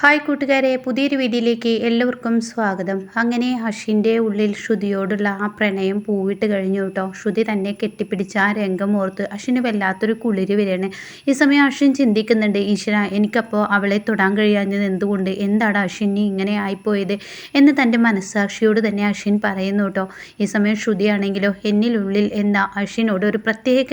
Hi കൂട്ടുകാരെ പുതിയൊരു വീഡിയോയിലേക്ക് എല്ലാവർക്കും സ്വാഗതം. അങ്ങനെ ഹഷിന്റെ ഉള്ളിൽ ശ്രുതിയോടുള്ള ആ പ്രണയം പൂവിട്ട് കഴിഞ്ഞു കേട്ടോ. ശ്രുതി തന്നെ കെട്ടിപ്പിടിച്ച ആ രംഗം ഓർത്ത് അഷിന് വല്ലാത്തൊരു കുളിര് വരികയാണ്. ഈ സമയം അഷിൻ ചിന്തിക്കുന്നുണ്ട് ഈശ്വര എനിക്കപ്പോൾ അവളെ തൊടാൻ കഴിയാഞ്ഞത് എന്തുകൊണ്ട്? എന്താണ് ഹഷിനി ഇങ്ങനെ ആയിപ്പോയത്? എന്ന് തന്റെ മനസ്സാക്ഷിയോട് തന്നെ അഷിൻ പറയുന്നു കേട്ടോ. ഈ സമയം ശ്രുതിയാണെങ്കിലോ എന്നിലുള്ളിൽ എന്താ? അഷിനോട് ഒരു പ്രത്യേക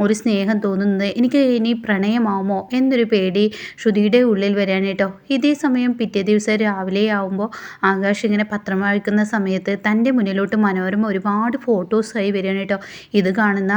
ഒരു സ്നേഹം തോന്നുന്നത് എനിക്ക് ഇനി പ്രണയമാവുമോ എന്നൊരു പേടി ശ്രുതിയുടെ ഉള്ളിൽ വരാൻ കേട്ടോ. ഇതേ സമയം പിറ്റേ ദിവസം രാവിലെ ആവുമ്പോൾ ആകാശ് ഇങ്ങനെ പത്രം വായിക്കുന്ന സമയത്ത് തന്റെ മുന്നിലോട്ട് മനോരമ ഒരുപാട് ഫോട്ടോസായി വരികയാണ് കേട്ടോ. ഇത് കാണുന്ന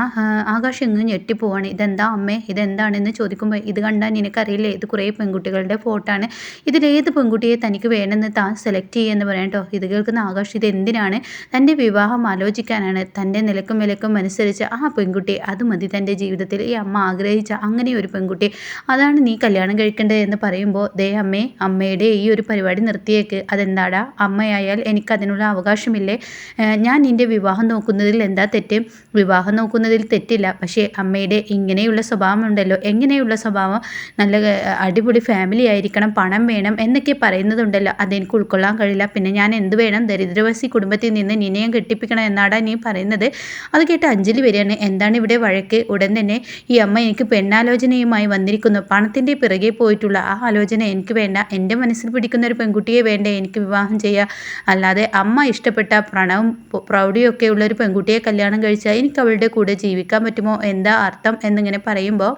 ആകാശ് ഇങ്ങ് ഞെട്ടിപ്പോവാണ്. ഇതെന്താ അമ്മേ? ഇതെന്താണെന്ന് ചോദിക്കുമ്പോൾ ഇത് കണ്ടാൽ നിനക്കറിയില്ലേ? ഇത് കുറേ പെൺകുട്ടികളുടെ ഫോട്ടോ ആണ്. ഇതിലേത് പെൺകുട്ടിയെ തനിക്ക് വേണമെന്ന് താൻ സെലക്ട് ചെയ്യുമെന്ന് പറയാം കേട്ടോ. ഇത് കേൾക്കുന്ന ആകാശ് ഇത് എന്തിനാണ്? തന്റെ വിവാഹം ആലോചിക്കാനാണ്. തന്റെ നിലക്കും വിലക്കും അനുസരിച്ച് ആ പെൺകുട്ടി അത് മതി. തന്റെ ജീവിതത്തിൽ ഈ അമ്മ ആഗ്രഹിച്ച അങ്ങനെ ഒരു പെൺകുട്ടി അതാണ് നീ കല്യാണം കഴിക്കേണ്ടത് എന്ന് പറയുമ്പോൾ ദേ അമ്മേ അമ്മയുടെ ഈ ഒരു പരിപാടി നിർത്തിയേക്ക്. അതെന്താടാ? അമ്മയായാൽ എനിക്ക് അതിനുള്ള അവകാശമില്ലേ ഞാൻ നിന്റെ വിവാഹം നോക്കുന്നതിൽ എന്താ തെറ്റ്? വിവാഹം നോക്കുന്നതിൽ തെറ്റില്ല. പക്ഷേ അമ്മയുടെ ഇങ്ങനെയുള്ള സ്വഭാവമുണ്ടല്ലോ. എങ്ങനെയുള്ള സ്വഭാവം? നല്ല അടിപൊളി ഫാമിലി ആയിരിക്കണം പണം വേണം എന്നൊക്കെ പറയുന്നതുണ്ടല്ലോ. അതെനിക്ക് ഉൾക്കൊള്ളാൻ കഴിയില്ല. പിന്നെ ഞാൻ എന്ത് വേണം? ദരിദ്രവാസി കുടുംബത്തിൽ നിന്ന് നിന്നെയും കെട്ടിപ്പിക്കണം എന്നാടാ നീ പറയുന്നത്. അത് കേട്ട് അഞ്ജലി വരികയാണ്. എന്താണ് ഇവിടെ വഴക്ക്? ഉടൻ തന്നെ ഈ അമ്മ എനിക്ക് പെണ്ണാലോചനയുമായി വന്നിരിക്കുന്നു. പണത്തിന്റെ പിറകെ പോയിട്ടുള്ള ആ ആലോചന എനിക്ക് വേണ്ട. എന്റെ മനസ്സിൽ പിടിക്കുന്ന ഒരു പെൺകുട്ടിയെ വേണ്ട? എനിക്ക് വിവാഹം ചെയ്യുക അല്ലാതെ അമ്മ ഇഷ്ടപ്പെട്ട പ്രണവും പ്രൗഢിയൊക്കെ ഉള്ള ഒരു പെൺകുട്ടിയെ കല്യാണം കഴിച്ചാൽ എനിക്ക് അവളുടെ കൂടെ ജീവിക്കാൻ പറ്റുമോ? എന്താ അർത്ഥം? എന്നിങ്ങനെ പറയുമ്പോൾ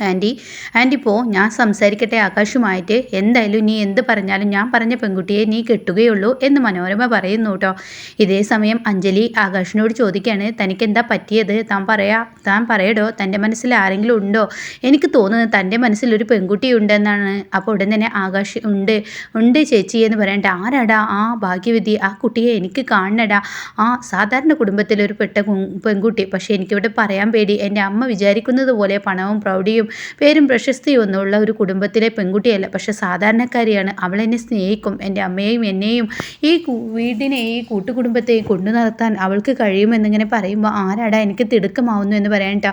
ആന്റി ആന്റി പോ ഞാൻ സംസാരിക്കട്ടെ ആകാശുമായിട്ട്. എന്തായാലും നീ എന്ത് പറഞ്ഞാലും ഞാൻ പറഞ്ഞ പെൺകുട്ടിയെ നീ കെട്ടുകയുള്ളൂ എന്ന് മനോരമ പറയുന്നു കേട്ടോ. ഇതേ സമയം അഞ്ജലി ആകാശിനോട് ചോദിക്കുകയാണ് തനിക്ക് എന്താ പറ്റിയത്? താൻ പറയാ താൻ പറയടോ തന്റെ മനസ്സിൽ ആരെങ്കിലും ഉണ്ടോ? എനിക്ക് തോന്നുന്നത് തന്റെ മനസ്സിൽ ഒരു പെൺകുട്ടി ഉണ്ടെന്നാണ്. അപ്പോൾ ഉടൻ തന്നെ ആകാശ് ഉണ്ട് ഉണ്ട് ചേച്ചി എന്ന് പറയണ്ട. ആരാടാ? ആ ഭാഗ്യവിധി ആ കുട്ടിയെ എനിക്ക് കാണണടാ. ആ സാധാരണ കുടുംബത്തിലൊരു പെട്ട പെൺകുട്ടി. പക്ഷേ എനിക്കിവിടെ പറയാൻ പേടി. എന്റെ അമ്മ വിചാരിക്കുന്നത് പോലെ പണവും പ്രൗഢിയും പേരും പേരും പ്രശസ്തിയും ഒന്നുമുള്ള ഒരു കുടുംബത്തിലെ പെൺകുട്ടിയല്ല. പക്ഷെ സാധാരണക്കാരിയാണ്. അവൾ എന്നെ സ്നേഹിക്കും. എന്റെ അമ്മയെയും എന്നെയും ഈ വീടിനെ ഈ കൂട്ടുകുടുംബത്തെയും കൊണ്ടു നടത്താൻ അവൾക്ക് കഴിയുമെന്നിങ്ങനെ പറയുമ്പോൾ ആരാടാ എനിക്ക് തിടുക്കമാവുന്നു എന്ന് പറയണ്ട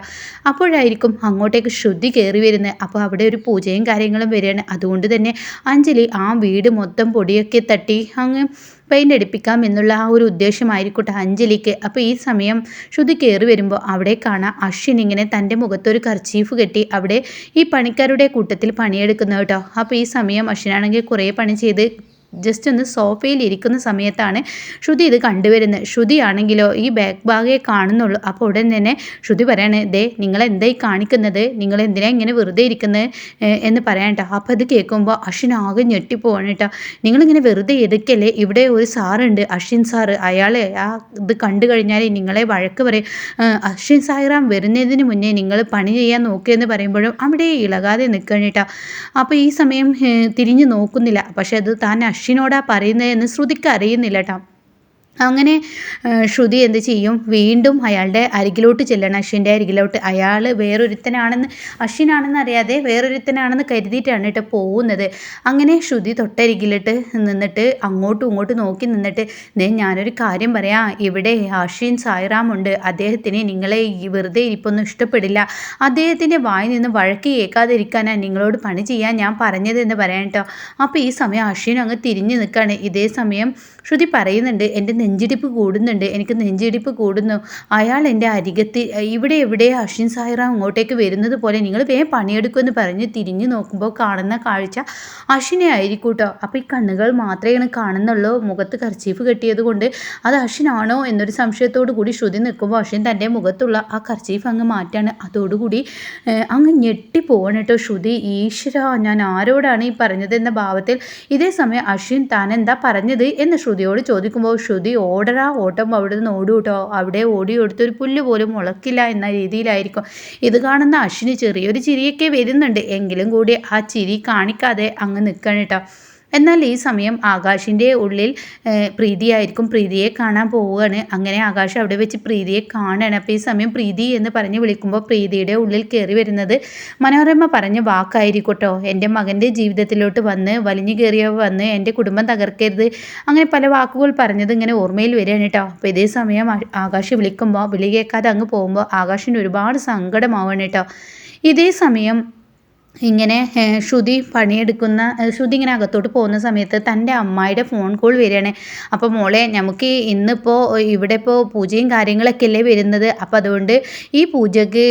അപ്പോഴായിരിക്കും അങ്ങോട്ടേക്ക് ശുദ്ധി കയറി വരുന്നത്. അപ്പോൾ അവിടെ ഒരു പൂജയും കാര്യങ്ങളും വരികയാണ്. അതുകൊണ്ട് തന്നെ അഞ്ജലി ആ വീട് മൊത്തം പൊടിയൊക്കെ തട്ടി അങ്ങ് പെയിന്റ് അടിപ്പിക്കാം എന്നുള്ള ആ ഒരു ഉദ്ദേശമായിരിക്കട്ടെ അഞ്ജലിക്ക്. അപ്പോൾ ഈ സമയം ശ്രുതി കയറി വരുമ്പോൾ അവിടെ കാണാം അശ്വിൻ ഇങ്ങനെ തന്റെ മുഖത്തൊരു കർച്ചീഫ് കെട്ടി അവിടെ ഈ പണിക്കാരുടെ കൂട്ടത്തിൽ പണിയെടുക്കുന്ന കേട്ടോ. അപ്പോൾ ഈ സമയം അശ്വിനാണെങ്കിൽ കുറേ പണി ചെയ്ത് ജസ്റ്റ് ഒന്ന് സോഫയിൽ ഇരിക്കുന്ന സമയത്താണ് ശ്രുതി ഇത് കണ്ടുവരുന്നത്. ശ്രുതി ആണെങ്കിലോ ഈ ബാക്ക് ഭാഗേ കാണുന്നുള്ളൂ. അപ്പോൾ ഉടൻ തന്നെ ശ്രുതി പറയാണ് ദേ നിങ്ങൾ എന്തായി കാണിക്കുന്നത്? നിങ്ങൾ എന്തിനാ ഇങ്ങനെ വെറുതെ ഇരിക്കുന്നത് എന്ന് പറയാൻ കേട്ടോ. അപ്പോൾ അത് കേൾക്കുമ്പോൾ അശ്വിൻ ആകെ ഞെട്ടിപ്പോവാണ് കേട്ടോ. നിങ്ങളിങ്ങനെ വെറുതെ എടുക്കല്ലേ ഇവിടെ ഒരു സാറുണ്ട് അശ്വിൻ സാറ് അയാളെ ആ ഇത് കണ്ടു കഴിഞ്ഞാൽ നിങ്ങളെ വഴക്ക് പറയും. അശ്വിൻ സായിറാം വരുന്നതിന് മുന്നേ നിങ്ങൾ പണി ചെയ്യാൻ നോക്കിയെന്ന് പറയുമ്പോഴും അവിടെ ഇളകാതെ നിൽക്കണം കേട്ടോ. അപ്പോൾ ഈ സമയം തിരിഞ്ഞു നോക്കുന്നില്ല. പക്ഷേ അത് താൻ അശ്വിൻ അശ്വിനോടാ പറയുന്നതെന്ന് ശ്രുതിക്ക് അറിയുന്നില്ല അങ്ങനെ ശ്രുതി എന്ത് ചെയ്യും? വീണ്ടും അയാളുടെ അരികിലോട്ട് ചെല്ലണം. അശ്വിന്റെ അരികിലോട്ട്. അയാൾ വേറൊരുത്തനാണെന്ന് അശ്വിനാണെന്ന് അറിയാതെ വേറൊരുത്തനാണെന്ന് കരുതിയിട്ടാണ് കേട്ടോ പോകുന്നത്. അങ്ങനെ ശ്രുതി തൊട്ടരികിലിട്ട് നിന്നിട്ട് അങ്ങോട്ടും ഇങ്ങോട്ടും നോക്കി നിന്നിട്ട് ഞാനൊരു കാര്യം പറയാം. ഇവിടെ അശ്വിൻ സായിറാമുണ്ട് അദ്ദേഹത്തിന് നിങ്ങളെ വെറുതെ ഇരിപ്പൊന്നും ഇഷ്ടപ്പെടില്ല. അദ്ദേഹത്തിന്റെ വായിൽ നിന്ന് വഴക്ക് കേൾക്കാതിരിക്കാനാണ് നിങ്ങളോട് പണി ചെയ്യാൻ ഞാൻ പറഞ്ഞതെന്ന് പറയാം കേട്ടോ. അപ്പോൾ ഈ സമയം അശ്വിൻ അങ്ങ് തിരിഞ്ഞു നിൽക്കുകയാണ്. ഇതേ സമയം ശ്രുതി പറയുന്നുണ്ട് എന്റെ നെഞ്ചിടിപ്പ് കൂടുന്നുണ്ട്. എനിക്ക് നെഞ്ചിടിപ്പ് കൂടുന്നു. അയാൾ എന്റെ അരികത്ത് ഇവിടെ എവിടെ അശ്വിൻ സായിറാം അങ്ങോട്ടേക്ക് വരുന്നത് പോലെ നിങ്ങൾ വേഗം പണിയെടുക്കുമെന്ന് പറഞ്ഞ് തിരിഞ്ഞു നോക്കുമ്പോൾ കാണുന്ന കാഴ്ച അശ്വിനെ ആയിരിക്കും കേട്ടോ അപ്പോൾ ഈ കണ്ണുകൾ മാത്രമേ കാണുന്നുള്ളൂ. മുഖത്ത് കർച്ചീഫ് കെട്ടിയത് കൊണ്ട് അത് അശ്വിനാണോ എന്നൊരു സംശയത്തോടു കൂടി ശ്രുതി നിൽക്കുമ്പോൾ അശ്വിൻ തന്റെ മുഖത്തുള്ള ആ കർച്ചീഫ് അങ്ങ് മാറ്റാണ്. അതോടുകൂടി അങ്ങ് ഞെട്ടിപ്പോവാണ് കേട്ടോ ശ്രുതി. ഈശ്വര ഞാൻ ആരോടാണ് ഈ പറഞ്ഞത് എന്ന ഭാവത്തിൽ ഇതേ സമയം അശ്വിൻ താൻ എന്താ പറഞ്ഞത് എന്ന് ശ്രുതിയോട് ചോദിക്കുമ്പോൾ ശ്രുതി ഓടരാ ഓട്ടം അവിടെ നിന്ന് ഓടും കേട്ടോ അവിടെ ഓടി എടുത്തൊരു പുല്ല് പോലും മുളക്കില്ല എന്ന രീതിയിലായിരിക്കും. ഇത് കാണുന്ന അശ്വിന് ചെറിയൊരു ചിരിയൊക്കെ വരുന്നുണ്ട്. എങ്കിലും കൂടി ആ ചിരി കാണിക്കാതെ അങ്ങ് നിൽക്കണം കേട്ടോ. എന്നാൽ ഈ സമയം ആകാശിന്റെ ഉള്ളിൽ പ്രീതിയായിരിക്കും. പ്രീതിയെ കാണാൻ പോവുകയാണ്. അങ്ങനെ ആകാശം അവിടെ വെച്ച് പ്രീതിയെ കാണുകയാണ് അപ്പോൾ ഈ സമയം പ്രീതി എന്ന് പറഞ്ഞ് വിളിക്കുമ്പോൾ പ്രീതിയുടെ ഉള്ളിൽ കയറി വരുന്നത് മനോരമ പറഞ്ഞ വാക്കായിരിക്കട്ടോ. എന്റെ മകന്റെ ജീവിതത്തിലോട്ട് വന്ന് വലിഞ്ഞു കയറിയ വന്ന് എന്റെ കുടുംബം തകർക്കരുത്. അങ്ങനെ പല വാക്കുകൾ പറഞ്ഞത് ഇങ്ങനെ ഓർമ്മയിൽ വരികയാണ് കേട്ടോ. അപ്പോൾ ഇതേ സമയം ആകാശ് വിളിക്കുമ്പോൾ വിളി കേൾക്കാതെ അങ്ങ് പോകുമ്പോൾ ആകാശിന് ഒരുപാട് സങ്കടമാവാണ് കേട്ടോ. ഇതേ സമയം ഇങ്ങനെ ശ്രുതി പണിയെടുക്കുന്ന ശ്രുതി ഇങ്ങനെ അകത്തോട്ട് പോകുന്ന സമയത്ത് തന്റെ അമ്മായിയുടെ ഫോൺ കോൾ വരികയാണ്. അപ്പോൾ മോളെ നമുക്ക് ഇന്നിപ്പോൾ ഇവിടെ ഇപ്പോൾ പൂജയും കാര്യങ്ങളൊക്കെ അല്ലേ വരുന്നത്? അപ്പോൾ അതുകൊണ്ട് ഈ പൂജയ്ക്ക്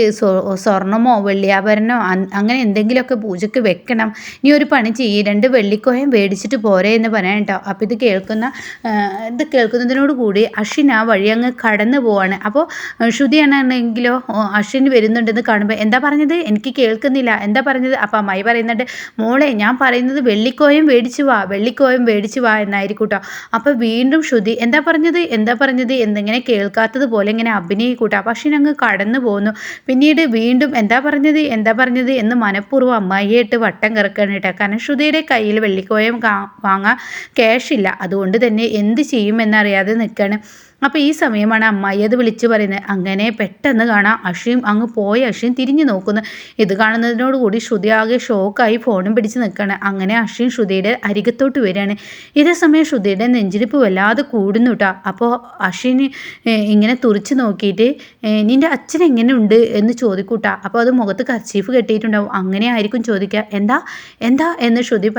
സ്വർണമോ വെള്ളിയാഭരണമോ അങ്ങനെ എന്തെങ്കിലുമൊക്കെ പൂജയ്ക്ക് വെക്കണം. നീ ഒരു പണി ചെയ്യ് രണ്ട് വെള്ളിക്കോയം മേടിച്ചിട്ട് പോരെ എന്ന് പറയാൻ കേട്ടോ. അപ്പോൾ ഇത് കേൾക്കുന്ന ഇത് കേൾക്കുന്നതിനോട് കൂടി അശ്വിൻ ആ വഴി അങ്ങ് കടന്നു പോവാണ്. അപ്പോൾ ശ്രുതിയാണെങ്കിലോ അഷിൻ വരുന്നുണ്ടെന്ന് കാണുമ്പോൾ എന്താ പറഞ്ഞത്? എനിക്ക് കേൾക്കുന്നില്ല. എന്താ പറഞ്ഞത്? അപ്പം അമ്മായി പറയുന്നുണ്ട് മോളെ ഞാൻ പറയുന്നത് വെള്ളിക്കോയം മേടിച്ചു വാ വെള്ളിക്കോയം മേടിച്ചു വാ എന്നായിരിക്കും കേട്ടോ അപ്പോൾ വീണ്ടും ശ്രുതി എന്താ പറഞ്ഞത്? എന്താ പറഞ്ഞത്? എന്തിങ്ങനെ കേൾക്കാത്തതുപോലെ ഇങ്ങനെ അഭിനയിക്കൂട്ടോ. പക്ഷെ ഞങ്ങൾ കടന്നു പോകുന്നു പിന്നീട് വീണ്ടും എന്താ പറഞ്ഞത്? എന്താ പറഞ്ഞത്? എന്ന് മനഃപൂർവം അമ്മായിയായിട്ട് വട്ടം കിറക്കണം കേട്ടോ കാരണം ശ്രുതിയുടെ കയ്യിൽ വെള്ളിക്കോയം വാങ്ങാൻ ക്യാഷ് ഇല്ല. അതുകൊണ്ട് തന്നെ എന്ത് ചെയ്യുമെന്നറിയാതെ നിൽക്കുകയാണ് അപ്പോൾ ഈ സമയമാണ് അമ്മായി അത് വിളിച്ച് പറയുന്നത്. അങ്ങനെ പെട്ടെന്ന് കാണാം. അഷീം അങ്ങ് പോയ. അഷീം തിരിഞ്ഞു നോക്കുന്നു. ഇത് കാണുന്നതിനോടുകൂടി ശ്രുതി ആകെ ഷോക്കായി ഫോണും പിടിച്ച് നിൽക്കുകയാണ് അങ്ങനെ അഷീം ശ്രുതിയുടെ അരികത്തോട്ട് വരികയാണ്. ഇതേ സമയം ശ്രുതിയുടെ നെഞ്ചിരിപ്പ് വല്ലാതെ കൂടുന്നു കേട്ടോ അപ്പോൾ അഷിന് ഇങ്ങനെ തുറിച്ച് നോക്കിയിട്ട് നിന്റെ അച്ഛൻ എങ്ങനെയുണ്ട്? എന്ന് ചോദിക്കൂട്ടാ അപ്പോൾ അത് മുഖത്ത് കർച്ചീഫ് കെട്ടിയിട്ടുണ്ടാവും. അങ്ങനെ ആയിരിക്കും ചോദിക്കുക എന്താ? എന്താ? എന്ന് ശ്രുതി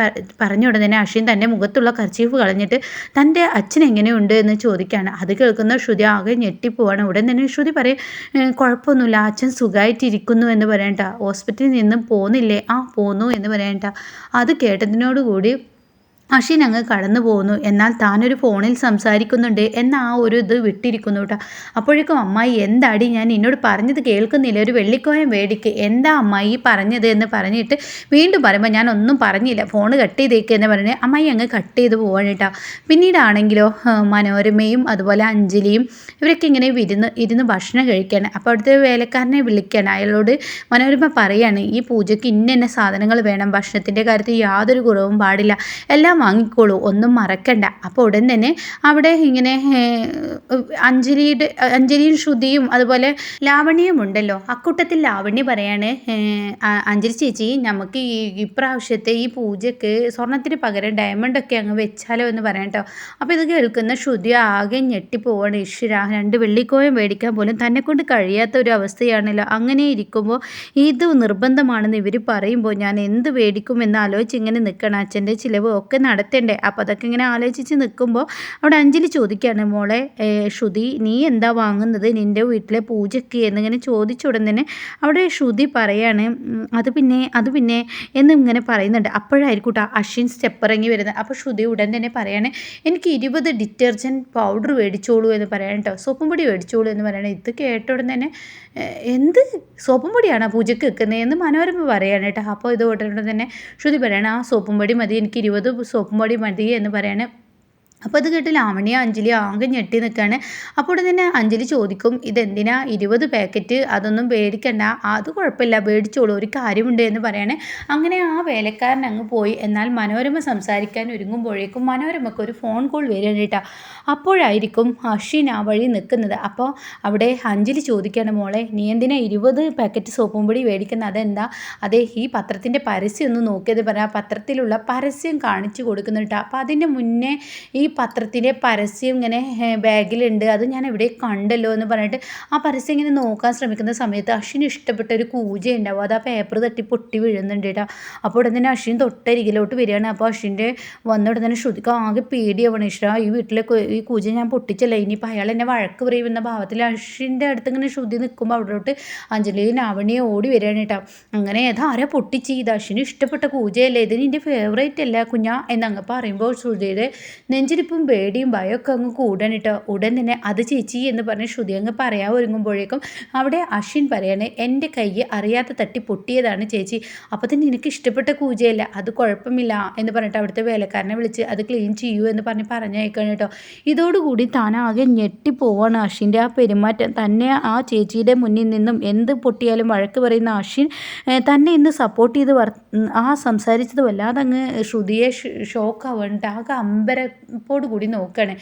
പറഞ്ഞ ഉടനെ അശ്വിൻ തന്റെ മുഖത്തുള്ള കർച്ചീഫ് കളഞ്ഞിട്ട് തന്റെ അച്ഛൻ എങ്ങനെയുണ്ട്? എന്ന് ചോദിക്കുകയാണ് അത് കേൾക്കുന്ന ശ്രുതി ആകെ ഞെട്ടിപ്പോവാണ്. ഉടൻ തന്നെ ശ്രുതി പറയും "ഏ, കുഴപ്പമൊന്നുമില്ല. അച്ഛൻ സുഖമായിട്ടിരിക്കുന്നു എന്ന് പറയണ്ട. ഹോസ്പിറ്റലിൽ നിന്നും പോകുന്നില്ലേ ആ പോന്നു എന്ന് പറയണ്ട. അത് കേട്ടതിനോടുകൂടി അശ്വിൻ അങ്ങ് കടന്നു പോകുന്നു എന്നാൽ താനൊരു ഫോണിൽ സംസാരിക്കുന്നുണ്ട് എന്ന ആ ഒരു ഇത് വിട്ടിരിക്കുന്നു കേട്ടോ അപ്പോഴേക്കും അമ്മായി എന്താടി ഞാൻ എന്നോട് പറഞ്ഞത് കേൾക്കുന്നില്ല. ഒരു വെള്ളിക്കോയം വേടിക്ക് എന്താ അമ്മായി പറഞ്ഞത്? എന്ന് പറഞ്ഞിട്ട് വീണ്ടും പറയുമ്പോൾ ഞാൻ ഒന്നും പറഞ്ഞില്ല. ഫോൺ കട്ട് ചെയ്തേക്ക് എന്ന് പറഞ്ഞ് അമ്മായി അങ്ങ് കട്ട് ചെയ്ത് പോവാണ് കേട്ടോ പിന്നീടാണെങ്കിലോ മനോരമയും അതുപോലെ അഞ്ജലിയും ഇവരൊക്കെ ഇങ്ങനെ ഇരുന്ന് ഇരുന്ന് ഭക്ഷണം കഴിക്കുകയാണ് അപ്പോൾ അവിടുത്തെ വേലക്കാരനെ വിളിക്കുകയാണ് അയാളോട് മനോരമ പറയാണ് ഈ പൂജയ്ക്ക് ഇന്ന ഇന്ന സാധനങ്ങൾ വേണം. ഭക്ഷണത്തിന്റെ കാര്യത്തിൽ യാതൊരു കുറവും പാടില്ല. എല്ലാം വാങ്ങിക്കോളൂ ഒന്നും മറക്കണ്ട. അപ്പോൾ ഉടൻ തന്നെ അവിടെ ഇങ്ങനെ അഞ്ജലിയുടെ അഞ്ജലിയും ശ്രുതിയും അതുപോലെ ലാവണ്യയും ഉണ്ടല്ലോ അക്കൂട്ടത്തിൽ ലാവണ്യ പറയാണ് അഞ്ജലി ചേച്ചി നമുക്ക് ഈ ഇപ്രാവശ്യത്തെ ഈ പൂജയ്ക്ക് സ്വർണത്തിന് പകരം ഡയമണ്ട് ഒക്കെ അങ്ങ് വെച്ചാലോ എന്ന് പറയാം കേട്ടോ അപ്പോൾ ഇത് കേൾക്കുന്ന ശ്രുതി ആകെ ഞെട്ടിപ്പോവാണ്. ഈശ്വര രണ്ട് വെള്ളിക്കോയം മേടിക്കാൻ പോലും തന്നെ കൊണ്ട് കഴിയാത്ത ഒരു അവസ്ഥയാണല്ലോ. അങ്ങനെ ഇരിക്കുമ്പോൾ ഇത് നിർബന്ധമാണെന്ന് ഇവർ പറയുമ്പോൾ ഞാൻ എന്ത് മേടിക്കുമെന്ന് ആലോചിച്ച് ഇങ്ങനെ നിൽക്കണം അച്ഛന്റെ ചിലവ് ഒക്കെ നടത്തണ്ടേ? അപ്പോൾ അതൊക്കെ ഇങ്ങനെ ആലോചിച്ച് നിൽക്കുമ്പോൾ അവിടെ അഞ്ജലി ചോദിക്കുകയാണ് മോളെ ശ്രുതി നീ എന്താ വാങ്ങുന്നത്? നിന്റെ വീട്ടിലെ പൂജയ്ക്ക് എന്നിങ്ങനെ ചോദിച്ച ഉടൻ തന്നെ അവിടെ ശ്രുതി പറയാണ് അത് പിന്നെ അത് പിന്നെ എന്നിങ്ങനെ പറയുന്നുണ്ട്. അപ്പോഴായിരിക്കും അശ്വിൻ സ്റ്റെപ്പ് ഇറങ്ങി വരുന്നത്. അപ്പോൾ ശ്രുതി ഉടൻ തന്നെ പറയാണ് എനിക്ക് ഇരുപത് ഡിറ്റർജന്റ് പൗഡർ മേടിച്ചോളൂ എന്ന് പറയാൻ കേട്ടോ. സോപ്പും പൊടി മേടിച്ചോളൂ എന്ന് പറയണം. ഇത് കേട്ട ഉടൻ തന്നെ എന്ത്? സോപ്പും പൊടിയാണോ പൂജയ്ക്ക് വെക്കുന്നത് എന്ന് മനോരമ പറയാണ് കേട്ടോ. അപ്പോൾ ഇത് ഉടനെ തന്നെ ശ്രുതി പറയണം ആ സോപ്പും പൊടി മതി. എനിക്ക് ഇരുപത് സോപ്പും പൊടി മതി എന്ന് പറയാണ്. അപ്പോൾ അത് കേട്ട് ലാവണ്യ അഞ്ജലി ആകെ ഞെട്ടി നിൽക്കുകയാണ് അപ്പോൾ തന്നെ അഞ്ജലി ചോദിക്കും ഇതെന്തിനാ ഇരുപത് പാക്കറ്റ്? അതൊന്നും പേടിക്കണ്ട. അത് കുഴപ്പമില്ല. പേടിച്ചോളൂ. ഒരു കാര്യമുണ്ട് എന്ന് പറയണേ. അങ്ങനെ ആ വേലക്കാരൻ അങ്ങ് പോയി. എന്നാൽ മനോരമ സംസാരിക്കാൻ ഒരുങ്ങുമ്പോഴേക്കും മനോരമയ്ക്ക് ഒരു ഫോൺ കോൾ വരികയാണ് കേട്ടോ. അപ്പോഴായിരിക്കും അശ്വിൻ ആ വഴി നിൽക്കുന്നത്. അപ്പോൾ അവിടെ അഞ്ജലി ചോദിക്കുകയാണ് മോളെ നീ എന്തിനാ ഇരുപത് പാക്കറ്റ് സോപ്പും പൊടി മേടിക്കുന്നത്? അതെന്താ? അതേ ഈ പത്രത്തിന്റെ പരസ്യം ഒന്ന് നോക്കിയത് പറയാം പത്രത്തിലുള്ള പരസ്യം കാണിച്ചു കൊടുക്കുന്നുണ്ട് അപ്പോൾ അതിന്റെ മുന്നേ ഈ പത്രത്തിലെ പരസ്യം ഇങ്ങനെ ബാഗിലുണ്ട്. അത് ഞാൻ എവിടെ കണ്ടല്ലോ എന്ന് പറഞ്ഞിട്ട് ആ പരസ്യം ഇങ്ങനെ നോക്കാൻ ശ്രമിക്കുന്ന സമയത്ത് അശ്വിന് ഇഷ്ടപ്പെട്ട ഒരു കൂജ ഉണ്ടാവും. അത് ആ പേപ്പർ തട്ടി പൊട്ടി വീഴുന്നുണ്ട് കേട്ടോ അപ്പോൾ ഉടൻ തന്നെ അശ്വിൻ തൊട്ടരികിലോട്ട് വരികയാണ്. അപ്പോൾ അശ്വിന്റെ വന്ന തന്നെ ശ്രുതിക്ക് ആകെ പേടിയാവണം ഇഷ്ട ഈ വീട്ടിലെ ഈ കൂജ ഞാൻ പൊട്ടിച്ചല്ല. ഇനിയിപ്പോൾ അയാൾ എന്നെ വഴക്ക് പറയുന്ന ഭാവത്തിൽ അശ്വിന്റെ അടുത്ത് ഇങ്ങനെ ശ്രുതി നിൽക്കുമ്പോൾ അവിടോട്ട് അഞ്ജലി ലാവണിയെ ഓടി വരികയാണ് കേട്ടോ അങ്ങനെ ഏതാരെ പൊട്ടിച്ച് ഇത്? അശ്വിന് ഇഷ്ടപ്പെട്ട കൂജയല്ലേ? ഇത് നിന്റെ ഫേവറേറ്റ് അല്ല കുഞ്ഞാ? എന്നങ്ങ് പറയുമ്പോൾ ശ്രുതിയുടെ നെഞ്ചിരിപ്പും പേടിയും ഭയമൊക്കെ അങ്ങ് കൂടണം കേട്ടോ ഉടൻ തന്നെ അത് ചേച്ചി എന്ന് പറഞ്ഞ് ശ്രുതി അങ്ങ് പറയാൻ ഒരുങ്ങുമ്പോഴേക്കും അവിടെ അശ്വിൻ പറയാണ് എന്റെ കൈ അറിയാത്ത തട്ടി പൊട്ടിയതാണ് ചേച്ചി. അപ്പോൾ തന്നെ എനിക്ക് ഇഷ്ടപ്പെട്ട കൂജയല്ല. അത് കുഴപ്പമില്ല എന്ന് പറഞ്ഞിട്ട് അവിടുത്തെ വേലക്കാരനെ വിളിച്ച് അത് ക്ലീൻ ചെയ്യൂ എന്ന് പറഞ്ഞ് പറഞ്ഞേക്കാണ് കേട്ടോ. ഇതോടുകൂടി താനാകെ ഞെട്ടിപ്പോവാണ് അശ്വിന്റെ ആ പെരുമാറ്റം. തന്നെ ആ ചേച്ചിയുടെ മുന്നിൽ നിന്നും എന്ത് പൊട്ടിയാലും വഴക്ക് പറയുന്ന അശ്വിൻ തന്നെ ഇന്ന് സപ്പോർട്ട് ചെയ്ത് വർ ആ സംസാരിച്ചത് വല്ലാതെ അങ്ങ് ശ്രുതിയെ ഷോക്കാവുന്നുണ്ട് ആകെ അമ്പരപ്പോട് കൂടി നോക്കുകയാണ്.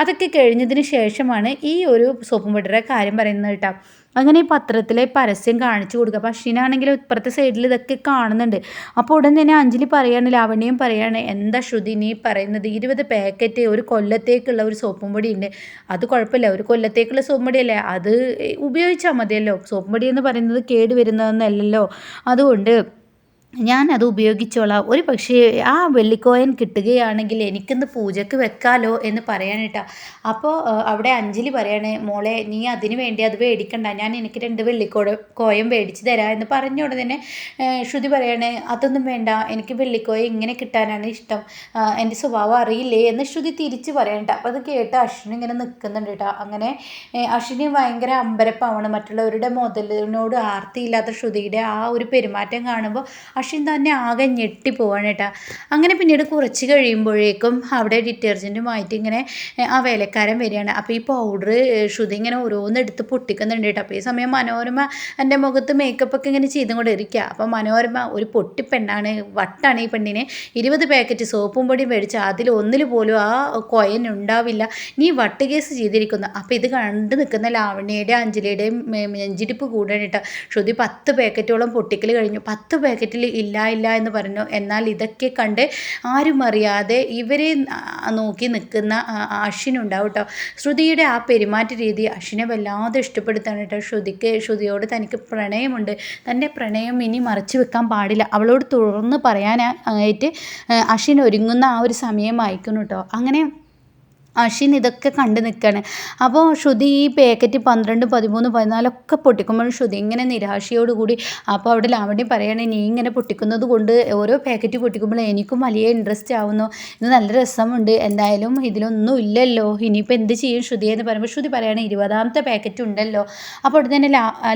അതൊക്കെ കഴിഞ്ഞതിന് ശേഷമാണ് ഈ ഒരു സോപ്പും പൊടിയുടെ കാര്യം പറയുന്നത് കേട്ടോ. അങ്ങനെ ഈ പത്രത്തിലെ പരസ്യം കാണിച്ചു കൊടുക്കുക. അപ്പോൾ അശ്വിനാണെങ്കിൽ ഇപ്പുറത്തെ സൈഡിൽ ഇതൊക്കെ കാണുന്നുണ്ട്. അപ്പോൾ ഉടൻ തന്നെ അഞ്ജലി പറയാണ് ലാവണ്യം പറയാണ് എന്താ ശ്രുതി നീ പറയുന്നത്? ഇരുപത് പാക്കറ്റ് ഒരു കൊല്ലത്തേക്കുള്ള ഒരു സോപ്പും പൊടി ഉണ്ട് അത് കുഴപ്പമില്ല. ഒരു കൊല്ലത്തേക്കുള്ള സോപ്പും പൊടിയല്ലേ അത് ഉപയോഗിച്ചാൽ മതിയല്ലോ. സോപ്പും പൊടി എന്ന് പറയുന്നത് കേട് വരുന്നതെന്നല്ലല്ലോ അതുകൊണ്ട് ഞാനത് ഉപയോഗിച്ചോളാം. ഒരു പക്ഷേ ആ വെള്ളിക്കോയിൻ കിട്ടുകയാണെങ്കിൽ എനിക്കിന്ന് പൂജയ്ക്ക് വെക്കാലോ എന്ന് പറയാനിട്ടാ. അപ്പോൾ അവിടെ അഞ്ജലി പറയണേ മോളെ നീ അതിന് വേണ്ടി അത് മേടിക്കണ്ട ഞാൻ എനിക്ക് രണ്ട് വെള്ളിക്കോട് കോയം മേടിച്ച് തരാം എന്ന് പറഞ്ഞ ഉടനെ തന്നെ ശ്രുതി പറയണേ അതൊന്നും വേണ്ട. എനിക്ക് വെള്ളിക്കോയ ഇങ്ങനെ കിട്ടാനാണ് ഇഷ്ടം. എന്റെ സ്വഭാവം അറിയില്ലേ? എന്ന് ശ്രുതി തിരിച്ച് പറയണ്ട. അപ്പോൾ അത് കേട്ട് അശ്വിനി ഇങ്ങനെ നിൽക്കുന്നുണ്ട് കേട്ടോ. അങ്ങനെ അശ്വിനി ഭയങ്കര അമ്പരപ്പാവാണ്. മറ്റുള്ളവരുടെ മുതലിനോട് ആർത്തിയില്ലാത്ത ശ്രുതിയുടെ ആ ഒരു പെരുമാറ്റം കാണുമ്പോൾ അശ്വിൻ തന്നെ ആകെ ഞെട്ടിപ്പോവാണ് കേട്ടോ. അങ്ങനെ പിന്നീട് കുറച്ച് കഴിയുമ്പോഴേക്കും അവിടെ ഡിറ്റർജന്റുമായിട്ട് ഇങ്ങനെ ആ വേലക്കാരൻ വരികയാണ്. അപ്പോൾ ഈ പൗഡർ ശ്രുതി ഇങ്ങനെ ഓരോന്ന് എടുത്ത് പൊട്ടിക്കുന്നുണ്ട് കേട്ടോ. അപ്പോൾ ഈ സമയം മനോരമ എന്റെ മുഖത്ത് മേക്കപ്പ് ഒക്കെ ഇങ്ങനെ ചെയ്തും കൊണ്ട് ഇരിക്കുക അപ്പോൾ മനോരമ ഒരു പൊട്ടിപ്പെണ്ണാണ് വട്ടാണ് ഈ പെണ്ണിനെ. ഇരുപത് പാക്കറ്റ് സോപ്പും പൊടിയും മേടിച്ച് അതിൽ ഒന്നിൽ പോലും ആ കൊയൻ ഉണ്ടാവില്ല. നീ വട്ട് കേസ് ചെയ്തിരിക്കുന്നു. അപ്പോൾ ഇത് കണ്ട് നിൽക്കുന്ന ലാവണ്യയുടെ അഞ്ജലിയുടെയും നെഞ്ചിടിപ്പ് കൂടാനിട്ട് ശ്രുതി പത്ത് പാക്കറ്റോളം പൊട്ടിക്കൽ കഴിഞ്ഞു. പത്ത് പാക്കറ്റിൽ ഇല്ല ഇല്ല എന്ന് പറഞ്ഞു. എന്നാൽ ഇതൊക്കെ കണ്ട് ആരും അറിയാതെ ഇവരെ നോക്കി നിൽക്കുന്ന അശ്വിനുണ്ടാവും കേട്ടോ ശ്രുതിയുടെ ആ പെരുമാറ്റ രീതി അശ്വിനെ വല്ലാതെ ഇഷ്ടപ്പെടുത്താണ് കേട്ടോ ശ്രുതിക്ക് ശ്രുതിയോട് തനിക്ക് പ്രണയമുണ്ട്. തന്റെ പ്രണയം ഇനി മറച്ചു വെക്കാൻ പാടില്ല. അവളോട് തുറന്ന് പറയാനായിട്ട് അശ്വിൻ ഒരുങ്ങുന്ന ആ ഒരു സമയമായിരിക്കുന്നു കേട്ടോ അങ്ങനെ അശ്വിൻ ഇതൊക്കെ കണ്ടു നിൽക്കുകയാണ് അപ്പോൾ ശ്രുതി ഈ പാക്കറ്റ് പന്ത്രണ്ട് പതിമൂന്ന് പതിനാലൊക്കെ പൊട്ടിക്കുമ്പോൾ ശ്രുതി ഇങ്ങനെ നിരാശയോടുകൂടി അപ്പോൾ അവിടെ ലാവണ്യം പറയുകയാണെങ്കിൽ നീ ഇങ്ങനെ പൊട്ടിക്കുന്നത് കൊണ്ട് ഓരോ പാക്കറ്റ് പൊട്ടിക്കുമ്പോൾ എനിക്കും വലിയ ഇൻട്രസ്റ്റ് ആവുന്നു. ഇത് നല്ല രസമുണ്ട്. എന്തായാലും ഇതിലൊന്നും ഇല്ലല്ലോ. ഇനിയിപ്പോൾ എന്ത് ചെയ്യും ശ്രുതി എന്ന് പറയുമ്പോൾ ശ്രുതി പറയുകയാണെങ്കിൽ ഇരുപതാമത്തെ പാക്കറ്റ് ഉണ്ടല്ലോ. അപ്പോൾ അവിടെ തന്നെ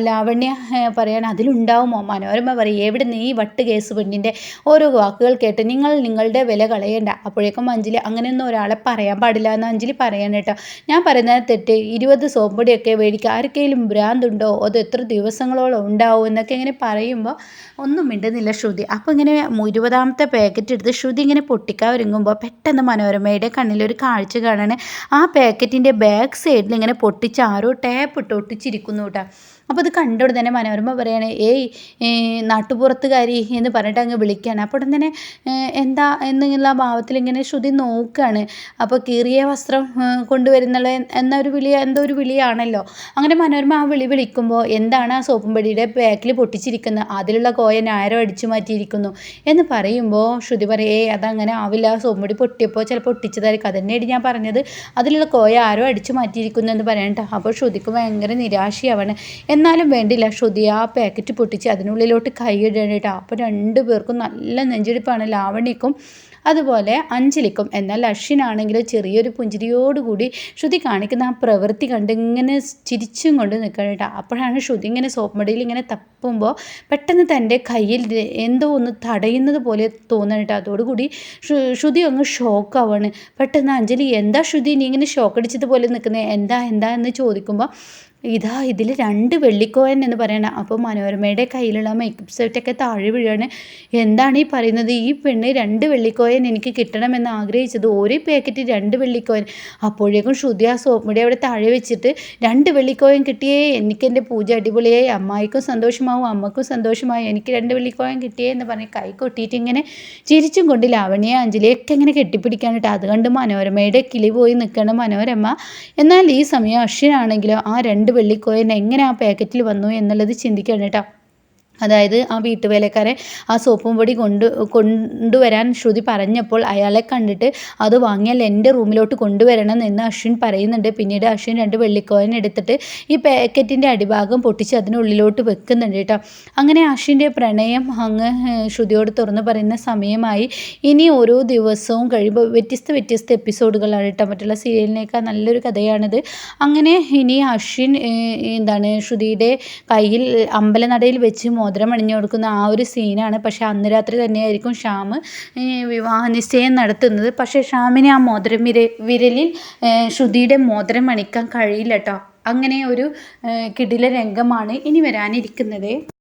ലാവണ്യ പറയുകയാണ് അതിലുണ്ടാവുമോ മനോരമ പറയും എവിടെ നീ വട്ട് കേസ് പെണ്ണിന്റെ ഓരോ വാക്കുകൾ കേട്ട് നിങ്ങൾ നിങ്ങളുടെ വില കളയണ്ട. അപ്പോഴേക്കും മഞ്ചിൽ അങ്ങനെയൊന്നും ഒരാളെ പറയാൻ പാടില്ല എന്ന് അഞ്ജലി പറയണം കേട്ടോ. ഞാൻ പറയുന്നത് തെറ്റ് ഇരുപത് സോപ്പൊടിയൊക്കെ മേടിക്കുക ആർക്കെങ്കിലും ഭ്രാന്തുണ്ടോ? അത് എത്ര ദിവസങ്ങളോളം ഉണ്ടാവും എന്നൊക്കെ ഇങ്ങനെ പറയുമ്പോൾ ഒന്നും മിണ്ടുന്നില്ല ശ്രുതി. അപ്പോൾ ഇങ്ങനെ ഇരുപതാമത്തെ പാക്കറ്റ് എടുത്ത് ശ്രുതി ഇങ്ങനെ പൊട്ടിക്കാൻ ഒരുങ്ങുമ്പോൾ പെട്ടെന്ന് മനോരമയുടെ കണ്ണിലൊരു കാഴ്ച കാണാൻ ആ പാക്കറ്റിന്റെ ബാക്ക് സൈഡിൽ ഇങ്ങനെ പൊട്ടിച്ച് ആരോ ടാപ്പ് ഇട്ട് ഒട്ടിച്ചിരിക്കുന്നു കേട്ടോ. അപ്പോൾ അത് കണ്ടോടെ തന്നെ മനോരമ പറയാണ് ഏയ് നാട്ടുപുറത്തുകാരി എന്ന് പറഞ്ഞിട്ട് അങ്ങ് വിളിക്കുകയാണ് അപ്പോൾ ഉടൻ തന്നെ എന്താ എന്നുള്ള ഭാവത്തിൽ ഇങ്ങനെ ശ്രുതി നോക്കുകയാണ് അപ്പോൾ കീറിയ വസ്ത്രം കൊണ്ടുവരുന്നുള്ള എന്നൊരു വിളി എന്തോ ഒരു വിളിയാണല്ലോ. അങ്ങനെ മനോരമ ആ വിളി വിളിക്കുമ്പോൾ എന്താണ് ആ സോപ്പുംപടിയുടെ ബാക്കിൽ പൊട്ടിച്ചിരിക്കുന്നത് അതിലുള്ള കോയൻ ആരോ അടിച്ചു മാറ്റിയിരിക്കുന്നു. എന്ന് പറയുമ്പോൾ ശ്രുതി പറയും ഏയ് അതങ്ങനെ ആവില്ല. സോപ്പുംപടി പൊട്ടിയപ്പോൾ ചിലപ്പോൾ ഒട്ടിച്ചതായിരിക്കും അതന്നെയാണ് ഞാൻ പറഞ്ഞത്. അതിലുള്ള കോയ ആരോ അടിച്ചു മാറ്റിയിരിക്കുന്നു എന്ന് പറയണ്ട അപ്പോൾ ശ്രുതിക്ക് ഭയങ്കര നിരാശയാവാണ്. എന്നാലും വേണ്ടില്ല. ശ്രുതി ആ പാക്കറ്റ് പൊട്ടിച്ച് അതിനുള്ളിലോട്ട് കൈയിടേണ്ടിട്ട് അപ്പം അപ്പോൾ രണ്ടു പേർക്കും നല്ല നെഞ്ചിടിപ്പാണ്. ലാവണിക്കും അതുപോലെ അഞ്ജലിക്കും. എന്നാൽ അശ്വിനാണെങ്കിൽ ചെറിയൊരു പുഞ്ചിരിയോടുകൂടി ശ്രുതി കാണിക്കുന്ന ആ പ്രവൃത്തി കണ്ട് ഇങ്ങനെ ചിരിച്ചും കൊണ്ട് നിൽക്കണം കേട്ടോ. അപ്പോഴാണ് ശ്രുതി ഇങ്ങനെ സോപ്പ് മടിയിൽ ഇങ്ങനെ തപ്പുമ്പോൾ പെട്ടെന്ന് തന്റെ കയ്യിൽ എന്തോ ഒന്ന് തടയുന്നത് പോലെ തോന്നണം കേട്ടോ. അതോടുകൂടി ശ്രുതി അങ്ങ് ഷോക്കാവാണ് പെട്ടെന്ന് അഞ്ജലി എന്താ ശ്രുതി നീ ഇങ്ങനെ ഷോക്ക് അടിച്ചതുപോലെ നിൽക്കുന്നത് എന്താ എന്താ? എന്ന് ചോദിക്കുമ്പോൾ ഇതാ ഇതിൽ രണ്ട് വെള്ളിക്കോയൻ എന്ന് പറയണം അപ്പോൾ മനോരമയുടെ കയ്യിലുള്ള മേക്കപ്പ് സെറ്റൊക്കെ താഴെ വീഴാണ്. എന്താണ് ഈ പറയുന്നത്? ഈ പെണ്ണ് രണ്ട് വെള്ളിക്കോയൻ എനിക്ക് കിട്ടണമെന്ന് ആഗ്രഹിച്ചത്. ഒരു പാക്കറ്റ് രണ്ട് വെള്ളിക്കോയൻ. അപ്പോഴേക്കും ശ്രുതി ആ സോപ്പുമുടി അവിടെ താഴെ വെച്ചിട്ട് രണ്ട് വെള്ളിക്കോയൻ കിട്ടിയേ എനിക്ക് എന്റെ പൂജ അടിപൊളിയായി. അമ്മായിക്കും സന്തോഷമാവും അമ്മക്കും സന്തോഷമായി. എനിക്ക് രണ്ട് വെള്ളിക്കോയൻ കിട്ടിയേ എന്ന് പറഞ്ഞ് കൈ കൊട്ടിയിട്ട് ഇങ്ങനെ ചിരിച്ചും കൊണ്ട് ലാവണ്യ അഞ്ജലിയൊക്കെ ഇങ്ങനെ കെട്ടിപ്പിടിക്കാൻ കേട്ടോ അതുകൊണ്ട് മനോരമയുടെ കിളി പോയി നിൽക്കണം മനോരമ. എന്നാൽ ഈ സമയം അശ്വിനാണെങ്കിലോ ആ രണ്ട് വെള്ളിക്കോയിൻ എങ്ങനെ ആ പാക്കറ്റിൽ വന്നു എന്നുള്ളത് ചിന്തിക്കണം കേട്ടോ. അതായത് ആ വീട്ടുവേലക്കാരെ ആ സോപ്പും പൊടി കൊണ്ട് കൊണ്ടുവരാൻ ശ്രുതി പറഞ്ഞപ്പോൾ അയാളെ കണ്ടിട്ട് അത് വാങ്ങിയാൽ എന്റെ റൂമിലോട്ട് കൊണ്ടുവരണം എന്ന് അശ്വിൻ പറയുന്നുണ്ട്. പിന്നീട് അശ്വിൻ രണ്ട് വെള്ളിക്കോയൻ എടുത്തിട്ട് ഈ പാക്കറ്റിന്റെ അടിഭാഗം പൊട്ടിച്ച് അതിനുള്ളിലോട്ട് വെക്കുന്നുണ്ട് കേട്ടോ. അങ്ങനെ അശ്വിന്റെ പ്രണയം അങ്ങ് ശ്രുതിയോട് തുറന്നു പറയുന്ന സമയമായി. ഇനി ഓരോ ദിവസവും കഴിയുമ്പോൾ വ്യത്യസ്ത വ്യത്യസ്ത എപ്പിസോഡുകളാണ് കേട്ടോ. മറ്റുള്ള സീരിയലിനേക്കാൾ നല്ലൊരു കഥയാണിത്. അങ്ങനെ ഇനി അശ്വിൻ എന്താണ് ശ്രുതിയുടെ കയ്യിൽ അമ്പലനടയിൽ വെച്ച് മോതിരം അണിഞ്ഞു കൊടുക്കുന്ന ആ ഒരു സീനാണ്. പക്ഷേ അന്ന് രാത്രി തന്നെയായിരിക്കും ഷ്യാം വിവാഹ നിശ്ചയം നടത്തുന്നത്. പക്ഷേ ഷ്യാമിന് ആ മോതിരം വിര വിരലിൽ ശ്രുതിയുടെ മോതിരം അണിക്കാൻ കഴിയില്ല കേട്ടോ അങ്ങനെ ഒരു കിടില രംഗമാണ് ഇനി വരാനിരിക്കുന്നത്.